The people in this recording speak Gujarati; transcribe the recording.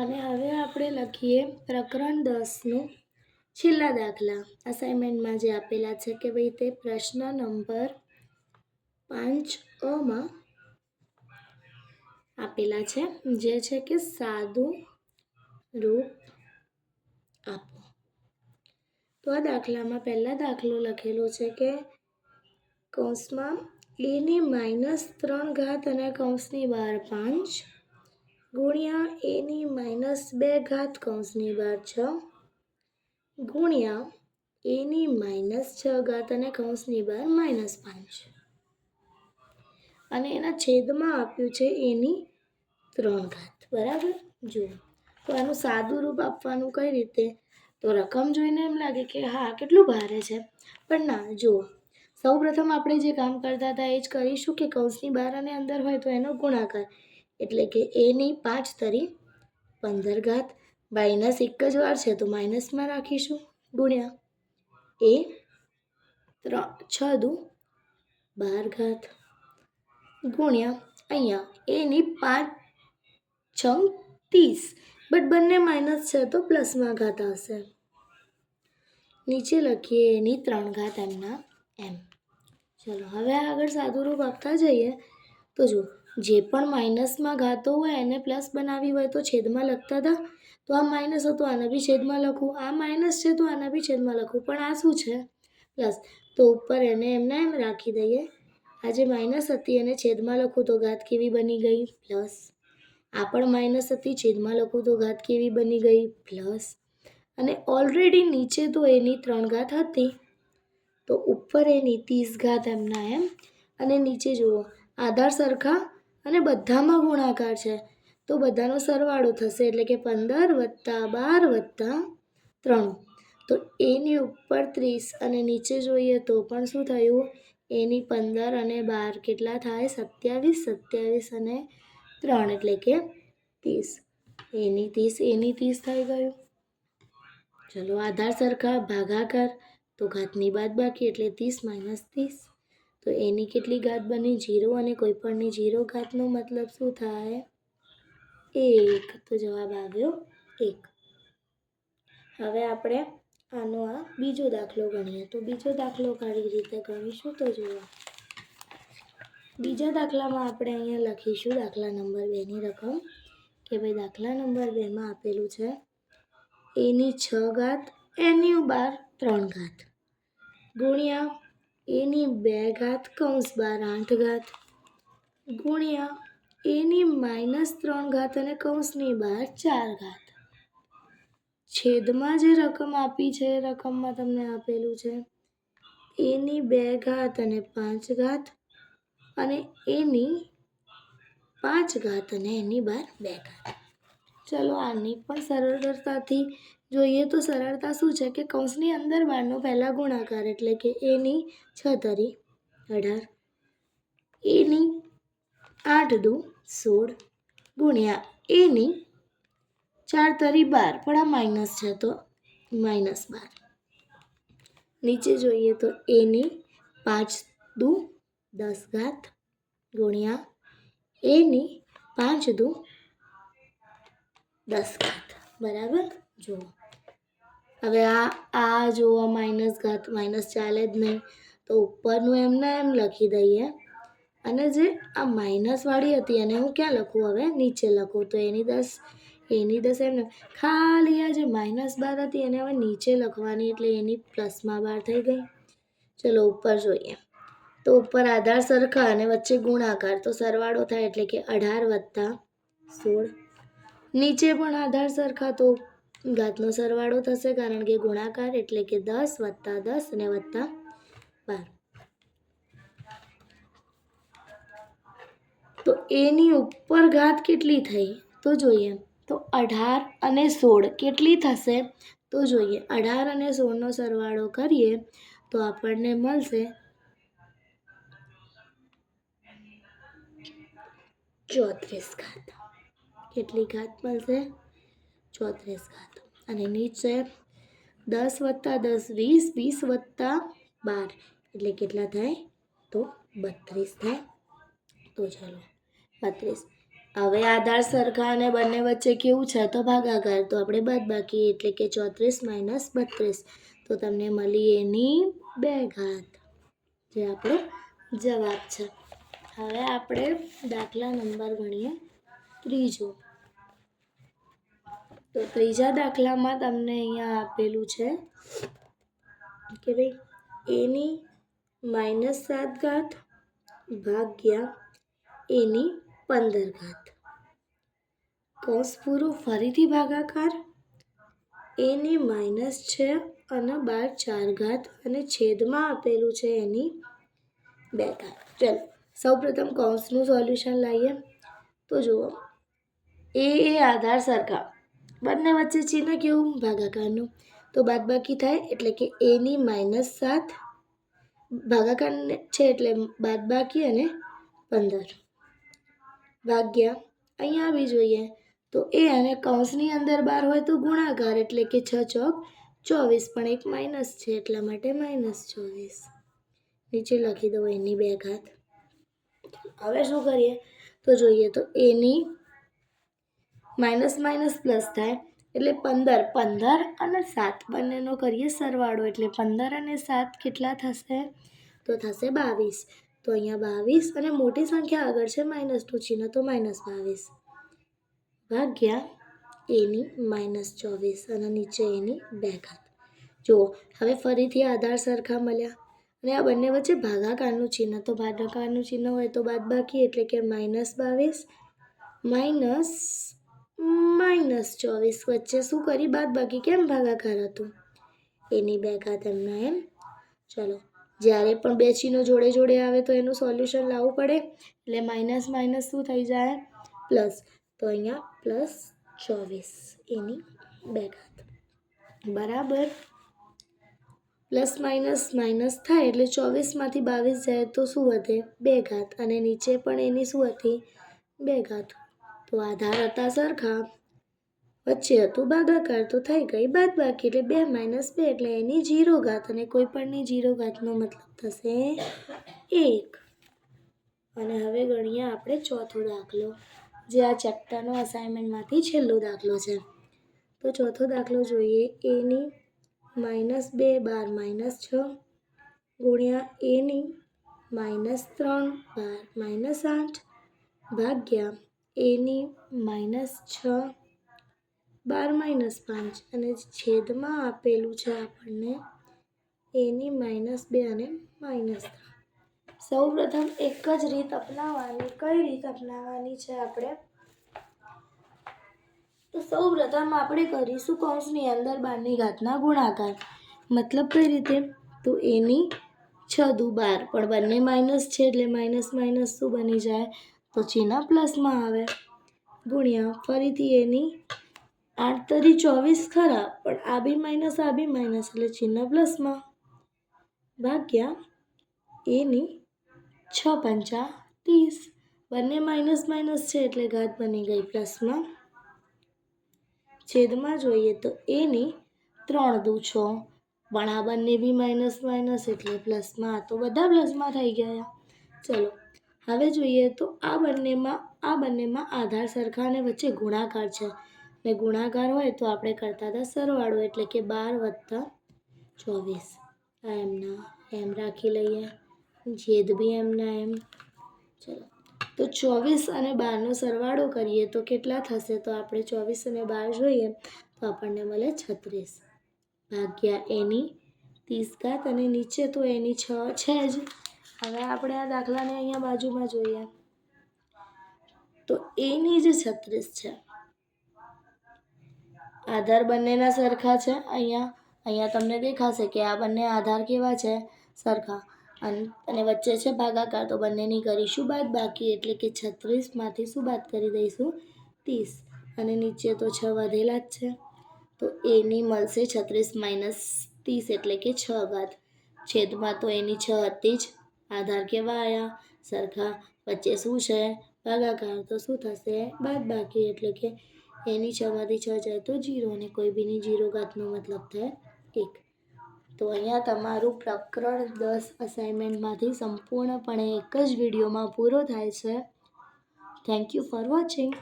અને હવે આપણે લખીએ પ્રકરણ દસનું છેલ્લા દાખલા. અસાઇનમેન્ટમાં જે આપેલા છે કે ભાઈ તે પ્રશ્ન નંબર પાંચ અમાં આપેલા છે, જે છે કે સાદું રૂપ આપો. તો આ દાખલામાં પહેલા દાખલો લખેલો છે કે કૌંસમાં એની માઇનસ ત્રણ ઘાત અને કૌંસની બહાર પાંચ ગુણ્યા એની માઇનસ બે ઘાત કૌંસની બહાર છ. ગુણ્યા એની માઇનસ છ ઘાત અને કૌંસની બહાર માઇનસ પાંચ. અને એના છેદમાં આપ્યું છે એની ત્રણ ઘાત. બરાબર? જુઓ. તો આનું સાદું રૂપ આપવાનું કઈ રીતે? તો રકમ જોઈને એમ લાગે કે હા, કેટલું ભારે છે. પણ ના, જુઓ. સૌ પ્રથમ આપણે જે કામ કરતા હતા એ જ કરીશું કે કૌંસની બહાર અને અંદર હોય તો એનો ગુણાકાર. એટલે કે એની પાંચ તરી પંદર ઘાત માઇનસ એક જ વાર છે તો માઇનસમાં રાખીશું. ગુણ્યા એ ત્રણ, છ દુ બાર ઘાત. ગુણ્યા અહીંયા એની પાંચ, છ, ત્રીસ. બટ બંને માઇનસ છે તો પ્લસમાં ઘાત આવશે. નીચે લખીએ એની ત્રણ ઘાત એમના એમ ચલો, હવે આગળ સાદુરૂપ આપતા જઈએ. તો જો જે પણ માઇનસમાં ઘાતો હોય એને પ્લસ બનાવી હોય તો છેદમાં લખતા હતા. તો આ માઇનસ હતો, આને બી છેદમાં લખું. આ માઇનસ છે તો આને બી છેદમાં લખું. પણ આ શું છે? પ્લસ તો ઉપર એને એમને એમ રાખી દઈએ. આ જે માઇનસ હતી એને છેદમાં લખું તો ઘાત કેવી બની ગઈ? પ્લસ. આ પણ માઇનસ હતી, છેદમાં લખું તો ઘાત કેવી બની ગઈ? પ્લસ. અને ઓલરેડી નીચે તો એની ત્રણ ઘાત હતી. તો ઉપર એની ત્રીસ ઘાત એમના એમ. અને નીચે જુઓ, આધાર સરખા અને બધામાં ગુણાકાર છે. તો બધાનો સરવાળો થશે એટલે કે પંદર વત્તા બાર વત્તા ત્રણ. તો એની ઉપર ત્રીસ અને નીચે જોઈએ તો પણ શું થયું? એની પંદર અને બાર કેટલા થાય? સત્યાવીસ સત્યાવીસ અને ત્રણ એટલે કે ત્રીસ. એની ત્રીસ એની ત્રીસ થઈ ગયું. ચલો, આધાર સરખા, ભાગાકાર. તો ઘાતની બાદ બાકી એટલે ત્રીસ માઇનસ ત્રીસ. તો એની કેટલી ઘાત બની? જીરો અને કોઈપણની જીરો ઘાતનો મતલબ શું થાય? એક. તો જવાબ આવ્યો. એક. હવે આપણે આનો આ બીજો દાખલો ગણીએ. તો બીજો દાખલો કાઢી રીતે ગણીશું તો જુઓ. બીજા દાખલામાં આપણે અહીંયા લખીશું દાખલા નંબર બેની રકમ. કે ભાઈ દાખલા નંબર બેમાં આપેલું છે. એની છ ઘાત, એની બાર ત્રણ ઘાત. ગુણ્યા એની બે ઘાત કૌંસ બાર આઠ ઘાત. ગુણ્યા એની માઇનસ ત્રણ ઘાત અને કૌંસની બહાર ચાર ઘાત. છેદમાં જે રકમ આપી છે, એ રકમમાં તમને આપેલું છે. એની બે ઘાત અને પાંચ ઘાત અને એની પાંચ ઘાત અને એની બહાર બે ઘાત. ચલો આની પણ સરળતાથી જોઈએ તો સરળતા શું છે કે કૌંસની અંદર બારનો પહેલા ગુણાકાર એટલે કે એની છ તરી અઢાર. એની આઠ દુ સોળ ગુણ્યા એની ચાર તરી બાર, પણ આ માઇનસ છે તો માઇનસ બાર. નીચે જોઈએ તો એની પાંચ દુ દસ ઘાત ગુણ્યા એની પાંચ દુ દસ ઘાત. બરાબર? જુઓ. હવે આ આ જુઓ માઇનસ ઘાત માઇનસ ચાલે જ નહીં. તો ઉપરનું એમને એમ લખી દઈએ. અને જે આ માઇનસવાળી હતી એને હું ક્યાં લખું હવે? નીચે લખું. તો એની દસ એની દસ એમને, ખાલી આ જે માઇનસ બાર હતી એને હવે નીચે લખવાની એટલે એની પ્લસમાં બાર થઈ ગઈ. ચલો, ઉપર જોઈએ. તો ઉપર આધાર સરખા અને વચ્ચે ગુણાકાર. તો સરવાળો થાય એટલે કે અઢાર વત્તા સોળ. નીચે પણ આધાર સરખા તો ઘાતનો સરવાળો થશે કારણ કે ગુણાકાર એટલે કે દસ વત્તા દસ અને વત્તા બાર. તો એની ઉપર ઘાત કેટલી થઈ? તો જોઈએ. તો અઢાર અને સોળ કેટલી થશે? તો જોઈએ. અઢાર અને સોળનો સરવાળો કરીએ તો આપણને મળશે ચોત્રીસ ઘાત. કેટલી ઘાત મળશે? ચોત્રીસ ઘાત. અને નીચે દસ વત્તા દસ વીસ વીસ વત્તા બાર. એટલે કેટલા થાય? તો બત્રીસ થાય. તો ચાલો, બત્રીસ. હવે આધાર સરખા અને બંને વચ્ચે કેવું છે? તો ભાગાકાર. તો આપણે બાદ બાકી એટલે કે ચોત્રીસ માઇનસ બત્રીસ. તો તમને મળી એની બે ઘાત. જે આપણો જવાબ છે. હવે આપણે દાખલા નંબર ગણીએ. ત્રીજો. તો ત્રીજા દાખલામાં તમને અહીંયા આપેલું છે કે ભાઈ એની માઇનસ સાત ઘાત ભાગ્યા એની પંદર ઘાત. કૌંસ પૂરો ફરીથી ભાગાકાર. એની માઇનસ છે અને બાર ચાર ઘાત અને છેદમાં આપેલું છે એની બે ઘાત. ચલો, સૌપ્રથમ કૌંસનું સોલ્યુશન લાવીએ તો જુઓ એ એ આધાર સરખા. બંને વચ્ચે ચિહ્ન કેવું? ભાગાકારનું. તો બાદબાકી થાય એટલે કે એની માઇનસ સાત. ભાગાકાર છે એટલે બાદબાકી અને પંદર. ભાગ્યા. અહીંયા આવી જોઈએ. તો એ અને કૌંસની અંદર બાર હોય તો ગુણાકાર એટલે કે છ ચોક ચોવીસ પણ એક માઇનસ છે એટલા માટે માઇનસ ચોવીસ. નીચે લખી દો એની બે ઘાત. હવે શું કરીએ? તો જોઈએ તો એની માઇનસ માઇનસ પ્લસ થાય એટલે પંદર પંદર અને સાત બંનેનો કરીએ સરવાળો. એટલે પંદર અને સાત કેટલા થશે? તો થશે બાવીસ. તો અહીંયા બાવીસ અને મોટી સંખ્યા આગળ છે માઇનસનું ચિહ્ન, તો માઇનસ બાવીસ. ભાગ્યા એની માઇનસ ચોવીસ અને નીચે એની બે ઘાત. જુઓ, હવે ફરીથી આધાર સરખા મળ્યા. અને આ બંને વચ્ચે ભાગાકારનું ચિહ્ન, તો ભાગાકારનું ચિહ્ન હોય તો બાદ બાકી એટલે કે માઇનસ બાવીસ, માઇનસ માઇનસ ચોવીસ વચ્ચે શું કરી બાદ બાકી કેમ ભાગાકાર હતું? એની બે ઘાત એમના એમ. ચલો, જ્યારે પણ બે ચિહ્નો જોડે જોડે આવે તો એનું સોલ્યુશન લાવવું પડે. એટલે માઇનસ માઇનસ શું થઈ જાય? પ્લસ. તો અહીંયા પ્લસ ચોવીસ. એની બે ઘાત. બરાબર. પ્લસ માઇનસ માઇનસ થાય એટલે ચોવીસમાંથી બાવીસ જાય તો શું વધે? બે ઘાત. અને નીચે પણ એની શું હતી? બે ઘાત. તો આધાર હતા સરખા વચ્ચે હતું ભાગાકાર તો થઈ ગઈ. બાદ બાકી એટલે બે માઇનસ બે એટલે એની જીરો ઘાત અને કોઈ પણની જીરો ઘાતનો મતલબ થશે એક. અને હવે ગણીએ આપણે ચોથો દાખલો, જે આ ચેપ્ટરનો અસાઇનમેન્ટમાંથી છેલ્લો દાખલો છે. તો ચોથો દાખલો જોઈએ. એની માઇનસ બે બાર માઇનસ છ ગુણ્યા એની માઇનસ ત્રણ બાર માઇનસ આઠ ભાગ્યા એની માઇનસ છ, બાર માઇનસ પાંચ અને છેદમાં આપેલું છે આપણને એની માઇનસ બે અને માઇનસ ત્રણ. સૌ પ્રથમ એક જ રીત અપનાવવાની, કઈ રીત અપનાવવાની છે આપણે? તો સૌ પ્રથમ આપણે કરીશું કૌંસની અંદર બારની ઘાતના ગુણાકાર. મતલબ કઈ રીતે? તો એની છ દુ બાર, પણ બંને માઇનસ છે એટલે માઇનસ માઇનસ શું બની જાય? તો ચિહ્ન પ્લસમાં આવે? ગુણ્યા, ફરીથી એની આઠ તરી ચોવીસ ખરા, પણ આ બી માઇનસ આ બી માઇનસ એટલે ચિહ્ન પ્લસમાં? ભાગ્યા એની છ પંચા ત્રીસ. બંને માઇનસ માઇનસ છે એટલે ઘાત બની ગઈ પ્લસમાં. છેદમાં જોઈએ તો એની ત્રણ દુ છ. પણ આ બંને બી માઇનસ માઇનસ એટલે પ્લસમાં. તો બધા પ્લસમાં થઈ ગયા. ચલો. હવે જોઈએ તો આ બંનેમાં આ બંનેમાં આધાર સરખા અને વચ્ચે ગુણાકાર છે. ને ગુણાકાર હોય તો આપણે કરતા હતા સરવાળો એટલે કે બાર વત્તા ચોવીસ. આ એમના એમ રાખી લઈએ. છેદ બી એમના એમ. ચલો. તો ચોવીસ અને બારનો સરવાળો કરીએ તો કેટલા થશે? તો આપણે ચોવીસ અને બાર જોઈએ તો આપણને મળે છત્રીસ. ભાગ્યા એની ત્રીસ ઘાત અને નીચે તો એની છ છે જ. હવે આપણે આ દાખલાને અહીંયા બાજુમાં જોઈએ. તો એની જે છત્રીસ છે. આધાર બંનેના સરખા છે. અહીંયા અહીંયા તમને દેખાશે કે આ બંને આધાર કેવા છે? સરખા. અને વચ્ચે છે ભાગાકાર. તો બંનેની કરીશું બાદ બાકી. એટલે કે છત્રીસમાંથી શું બાદ કરી દઈશું? ત્રીસ. અને નીચે તો છ વધેલા જ છે. તો એની મળશે છત્રીસ માઇનસ ત્રીસ એટલે કે છ ઘાત છેદમાં તો એની છ હતી જ. આધાર કેવા આવ્યા સરખા વચ્ચે શું છે? ભાગાકાર તો શું થશે? બાદ બાકી એટલે કે એની છમાંથી છ જાય તો જીરો અને કોઈ બીની જીરો ઘાતનો મતલબ થાય એક. તો અહીંયા તમારું પ્રકરણ દસ અસાઇનમેન્ટમાંથી સંપૂર્ણપણે એક જ વિડીયોમાં પૂરો થાય છે. Thank you for watching